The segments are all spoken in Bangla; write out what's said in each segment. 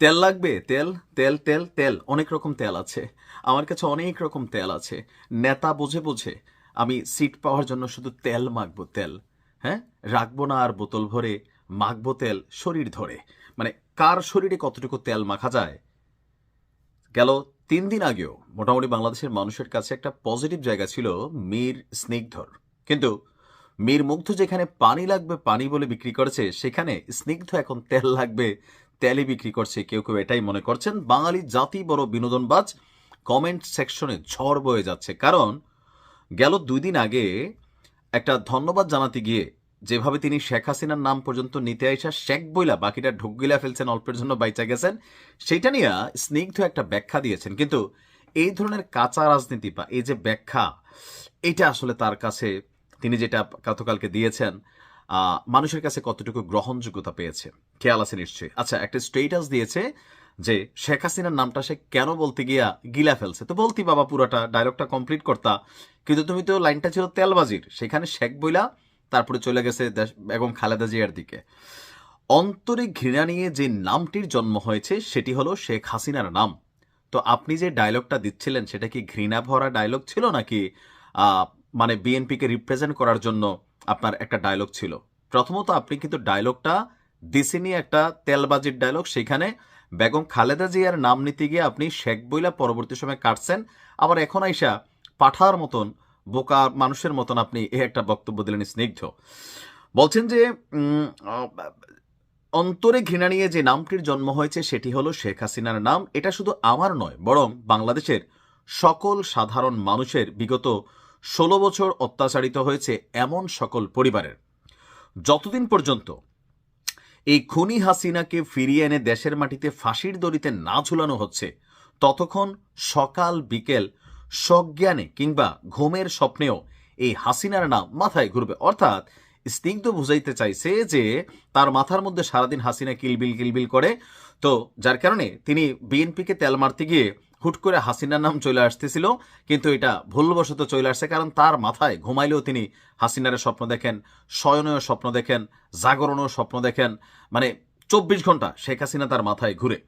তেল লাগবে? তেল তেল তেল তেল। অনেক রকম তেল আছে। আমার কাছে অনেক রকম তেল আছে। নেতা বুঝে বুঝে আমি সিট পাওয়ার জন্য শুধু তেল মাখবো, তেল। হ্যাঁ? রাখব না আর বোতল ভরে মাখবো তেল শরীর ধরে। মানে কার শরীরে কতটুকু তেল মাখা যায়? গেল তিন দিন আগেও মোটামুটি বাংলাদেশের মানুষের কাছে একটা পজিটিভ জায়গা ছিল মীর স্নিগ্ধর। কিন্তু মীর মুগ্ধ যেখানে পানি লাগবে, পানি বলে বিক্রি করেছে, সেখানে স্নিগ্ধ এখন তেল লাগবে তেলই বিক্রি করছে, কেউ কেউ এটাই মনে করছেন। বাঙালি জাতি বড় বিনোদনবাজ কমেন্ট সেকশনে ঝড় বয়ে যাচ্ছে। কারণ, গেল দুই দিন আগে একটা ধন্যবাদ জানাতে গিয়ে যেভাবে তিনি শেখ হাসিনার নাম পর্যন্ত নিতে আইসা শেখ বইলা, বাকিটা ঢুক গিলা ফেলছেন, অল্পের জন্য বাইচা গেছেন, সেইটা নিয়ে স্নিগ্ধ একটা ব্যাখ্যা দিয়েছেন। কিন্তু এই ধরনের কাঁচা রাজনীতি বা এই যে ব্যাখ্যা, এটা আসলে তার কাছে তিনি যেটা গতকালকে দিয়েছেন মানুষের কাছে কতটুকু গ্রহণযোগ্যতা পেয়েছে? খেয়াল আছে নিশ্চয়ই। আচ্ছা একটা স্টেটাস দিয়েছে যে শেখ হাসিনার নামটা সে কেন বলতে গিয়া গিলা ফেলছে? তো বলতি বাবা পুরাটা ডায়লগটা কমপ্লিট করতা। কিন্তু তুমি তো লাইনটা ছিল তেলবাজির। সেখানে শেখ বইলা, তারপরে চলে গেছে বেগম খালেদা জিয়ার দিকে। অন্তরে ঘৃণা নিয়ে যে নামটির জন্ম হয়েছে, সেটি হলো শেখ হাসিনার নাম। তো আপনি যে ডায়লগটা দিচ্ছিলেন, সেটা কি ঘৃণা ভরা ডায়লগ ছিল নাকি মানে বিএনপিকে রিপ্রেজেন্ট করার জন্য আপনার একটা ডায়লগ ছিল। প্রথমত আপনি কিন্তু ডায়লগটা দিছেনি একটা তেলবাজির ডায়লগ সেখানে বেগম খালেদা জিয়ার নাম নিতে গিয়ে আপনি শেখ বইলা পরবর্তী সময় কাটছেন। আবার এখন আইসা পাঠার মতন, বোকা মানুষের মতন আপনি এ একটা বক্তব্য দিলেন স্নিগ্ধ। বলছেন যে অন্তরে ঘৃণা নিয়ে যে নামটির জন্ম হয়েছে, সেটি হলো শেখ হাসিনার নাম। এটা শুধু আমার নয়, বরং বাংলাদেশের সকল সাধারণ মানুষের বিগত ষোলো বছর অত্যাচারিত হয়েছে এমন সকল পরিবারের। যতদিন পর্যন্ত এই খুনি হাসিনাকে ফিরিয়ে এনে দেশের মাটিতে ফাঁসির দড়িতে না ঝুলানো হচ্ছে, ততক্ষণ সকাল বিকেল সজ্ঞানে কিংবা ঘুমের স্বপ্নেও এই হাসিনার নাম মাথায় ঘুরবে। অর্থাৎ স্নিগ্ধ বুঝাইতে চাইছে যে তার মাথার মধ্যে সারাদিন হাসিনা কিলবিল কিলবিল করে। তো যার কারণে তিনি বিএনপিকে তেল মারতে গিয়ে হুট করে হাসিনার নাম চলে আসতেছিল, কিন্তু এটা ভুলবশত চলে আসছে কারণ তার মাথায় ঘুমাইলেও তিনি হাসিনারের স্বপ্ন দেখেন শয়নেও স্বপ্ন দেখেন, জাগরণেও স্বপ্ন দেখেন মানে চব্বিশ ঘণ্টা শেখ হাসিনা তার মাথায় ঘুরে।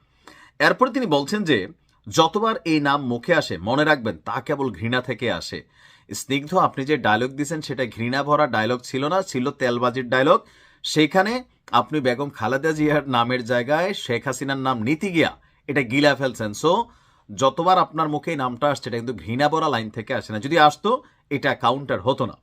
এরপরে তিনি বলছেন যে, যতবার এই নাম মুখে আসে, মনে রাখবেন, তা কেবল ঘৃণা থেকে আসে। স্নিগ্ধ, আপনি যে ডায়লগ দিয়েছেন সেটা ঘৃণা ভরা ডায়লগ ছিল না, ছিল তেলবাজির ডায়লগ সেইখানে আপনি বেগম খালেদা জিয়ার নামের জায়গায় শেখ হাসিনার নাম নীতি গিয়া, এটা গিলা ফেলছেন। সো যতবার আপনার মুখে নামটা আসছে, এটা কিন্তু ঘৃণা ভরা লাইন থেকে আসে না। যদি আসতো, এটা কাউন্টার হতো না।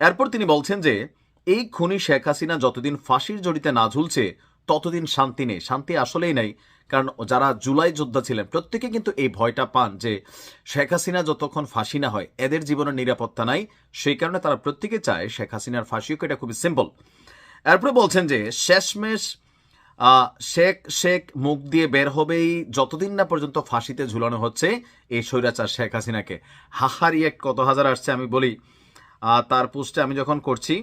এরপর তিনি বলছেন যে, এই খুনি শেখ হাসিনা যতদিন ফাঁসির জড়িতে না ঝুলছে, ততদিন শান্তি নেই। শান্তি আসলেই নাই, কারণ যারা জুলাই যোদ্ধা ছিলেন, প্রত্যেকে কিন্তু এই ভয়টা পান যে, শেখ হাসিনা যতক্ষণ ফাঁসি না হয়, এদের জীবনের নিরাপত্তা নাই। সেই কারণে তারা প্রত্যেকে চায় শেখ হাসিনার ফাঁসি হোক, এটা খুবই সিম্পল এরপরে বলছেন যে, শেষমেশ শেখ শেখ মুখ দিয়ে বের হবেই যতদিন না পর্যন্ত ফাঁসিতে ঝুলানো হচ্ছে এই স্বৈরাচার শেখ হাসিনাকে। হাহারি এক কত হাজার আসছে আমি বলি। তার পোস্টে আমি যখন করছি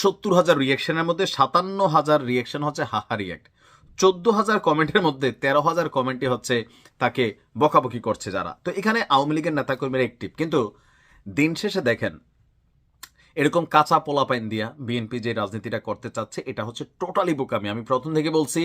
সত্তর হাজার রিয়েকশনের মধ্যে সাতান্ন হাজার রিয়েকশন হচ্ছে হাহা রিয়েক্ট চোদ্দ হাজার কমেন্টের মধ্যে তেরো হাজার কমেন্টই হচ্ছে তাকে বকাবকি করছে যারা। তো এখানে আওয়ামী লীগের নেতাকর্মীরা অ্যাক্টিভ কিন্তু দিন শেষে দেখেন এরকম কাঁচা পোলাপাইন দিয়া বিএনপি যে রাজনীতিটা করতে চাচ্ছে, এটা হচ্ছে টোটালি বোকামি। আমি প্রথম থেকে বলছি,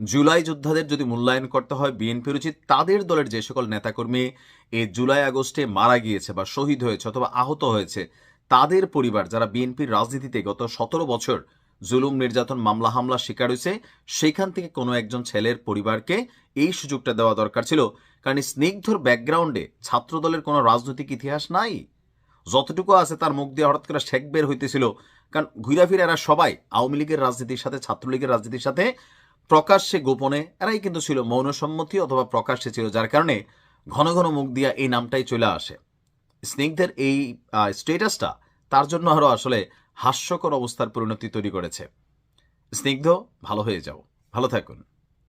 জুলাই যোদ্ধাদের যদি মূল্যায়ন করতে হয় বিএনপির উচিত, তাদের দলের যে সকল নেতাকর্মী এই জুলাই আগস্টে মারা গিয়েছে বা শহীদ হয়েছে অথবা আহত হয়েছে, তাদের পরিবার যারা বিএনপির রাজনীতিতে গত সতেরো বছর জুলুম, নির্যাতন, মামলা, হামলা শিকার হয়েছে, সেখান থেকে কোনো একজন ছেলের পরিবারকে এই সুযোগটা দেওয়া দরকার ছিল। কারণ স্নিগ্ধর ব্যাকগ্রাউন্ডে ছাত্রদলের কোনো রাজনৈতিক ইতিহাস নাই। যতটুকু আছে তার মুখ দিয়ে হঠাৎ করে শেখ বের হইতেছিল। কারণ ঘুরা ফিরে এরা সবাই আওয়ামী লীগের রাজনীতির সাথে, ছাত্রলীগের রাজনীতির সাথে প্রকাশ্যে গোপনে এরাই কিন্তু ছিল মৌনসম্মতি অথবা প্রকাশ্যে ছিল, যার কারণে ঘন ঘন মুখ দিয়া এই নামটাই চলে আসে। স্নিগ্ধের এই স্টেটাসটা তার জন্য আরও আসলে হাস্যকর অবস্থার পরিণতি তৈরি করেছে। স্নিগ্ধ, ভালো হয়ে যাও। ভালো থাকুন।